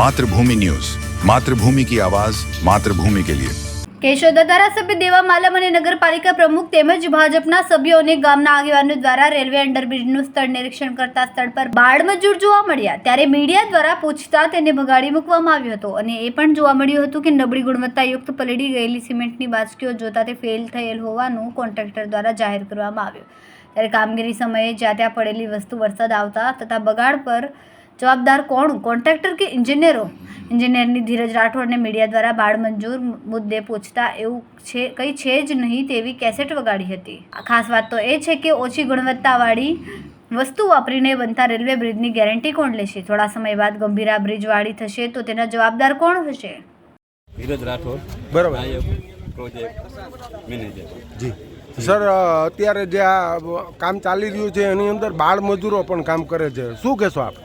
Mathrubhumi news Mathrubhumi કી આવાઝ માતૃભૂમિ કે લિયે કેશોદા ધારાસભ્ય દેવા માલમ અને નગરપાલિકા પ્રમુખ તેમજ ભાજપના સભ્યો અને ગામના આગેવાનો દ્વારા રેલવે અંડરબ્રિજનું સ્થળ નિરીક્ષણ કરતા સ્થળ પર બાળમજૂર જોવા મળ્યા. ત્યારે મીડિયા દ્વારા પૂછતા તેને ભગાડી મૂકવામાં આવ્યો હતો અને એ પણ જોવા મળ્યું હતું કે નબળી ગુણવત્તાયુક્ત પલળી ગયેલી સિમેન્ટની બાજકીઓ જોતા તે ફેલ થયેલ હોવાનું કોન્ટ્રાક્ટર દ્વારા જાહેર કરવામાં આવ્યું. ત્યારે કામગીરી સમયે જ્યાં ત્યાં પડેલી વસ્તુ વરસાદ આવતા તથા બગાડ પર જવાબદાર કોણ? કોન્ટ્રાક્ટર કે ઇન્જિનિયરો ઇન્જિનિયરની ધીરજ રાઠોડને મીડિયા દ્વારા બાળ મંજૂર મુદ્દે પૂછતા એવું છે કંઈ છે જ નહીં તેવી કેસેટ વગાડી હતી. આ ખાસ વાત તો એ છે કે ઓછી ગુણવત્તાવાળી વસ્તુ વાપરીને બનતા રેલવે બ્રિજની ગેરંટી કોણ લેશે? થોડા સમય બાદ ગંભીરા બ્રિજવાળી થશે તો તેના જવાબદાર કોણ હશે? ધીરજ રાઠોડ બરાબર. Project manager. જી. સર અત્યારે જે આ કામ ચાલી રહ્યું છે એની અંદર બાળ મજૂરો પણ કામ કરે છે. શું કહેશો આપ?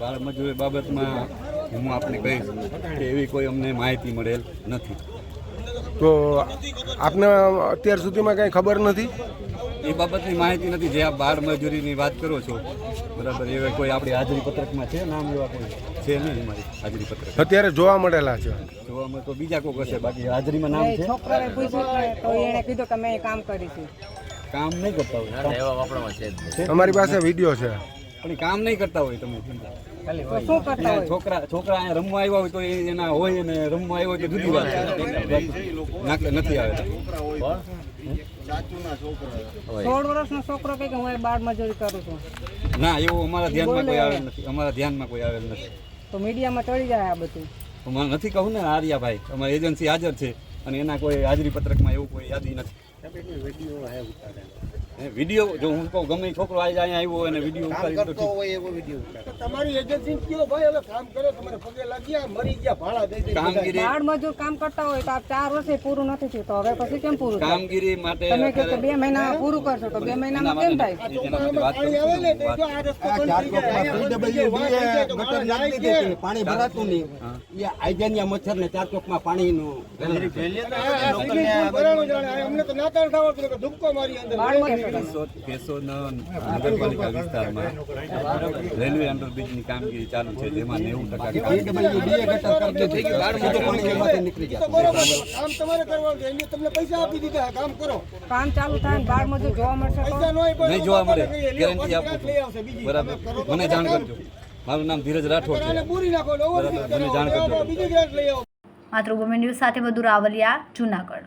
બાળ મજૂરી બાબતમાં હું આપને કહીશ કે એવી કોઈ અમને માહિતી મળેલ નથી. તો આપને અત્યાર સુધીમાં કંઈ ખબર નથી? એ બાબતની માહિતી નથી. જે આ બાળ મજૂરીની વાત કરો છો બરાબર એવા કોઈ આપણી હાજરી પત્રકમાં છે? નામ એવા કોઈ? છે નહીં મારી હાજરી પત્રક. અત્યારે જોવા મળેલા છે. જોવા મળે તો બીજા કોઈ હશે બાકી હાજરીમાં નામ છે? છોકરાએ પૂછ્યું તો એણે કીધું કે મેં કામ કરીશું. કામ નહીં કરતા હોય. અમારી પાસે વીડિયો છે. પણ એ કામ નહીં કરતા હોય તમે શું કરતા છોકરા છોકરા અહીંયા રમવા આવ્યા હોય તો એના હોય અને રમવા આવ્યા હોય તો જુદી વાત છે. નથી આવેલા સોળ વર્ષનો છોકરો કહે હું બાળ મજૂરી કરું છું? ના એવું અમારા ધ્યાનમાં કોઈ આવેલ નથી. અમારા ધ્યાનમાં કોઈ આવેલ નથી. તો મીડિયામાં ચડી જાય આ બધું. મને નથી કહું ને આર્યાભાઈ અમારી એજન્સી હાજર છે અને એના કોઈ હાજરી પત્રકમાં એવું કોઈ યાદી નથી. વીડિયો જો હું કહું ગમે છોકરો આજે અહીંયા આવ્યો અને વીડિયો ઉતારી તો ઠીક. તમારી એજન્સી કયો ભાઈ હવે કામ કરો તમારે પગે લાગ્યા મરી ગયા ભાડા દઈ દે કામગીરી બાળ મજૂર કામ કરતા હોય તો આ ચાર વર્ષે પૂરું નથી થયું તો હવે પછી કેમ પૂરું કામગીરી માટે તમે કે બે મહિનામાં પૂરું કરશો તો બે મહિનામાં કેમ થાય? વાત પાણી આવે ને તો જો આ રસ્તો બંધ થઈ જાય અહીંયા માણસ જાય છે. પાણી ભરાતું નહીં. એ આઈજનિયા મચ્છર ને ચાર ચોકમાં પાણીનું પુલ જાણે અમને તો નાતાળ થવા કે ધુક્કો મારી અંદર. કેશોદ નગરપાલિકા વિસ્તારમાં રેલવે અંડરબ્રિજની કામગીરી ચાલુ છે જેમાં નેવું ટકા તમને પૈસા આપી દીધા. કામ કરો. કામ ચાલુ થાય ને બાળ મજૂર જોવા મળશે પૈસા નહીં જોવા મળે. ગેરંટી આપું લઈ આવશે છું બીજી. બરાબર. મને જાણ કરજો. મારું નામ ધીરજ રાઠોડ છે. પૂરી નાખો એટલે overfit બરાબર, મને જાણ કરજો. આવો, બીજી ગ્રાન્ટ લઈ આવો. માતૃભૂમિ ન્યૂઝ સાથે વધુ રાવલિયા જુનાગઢ.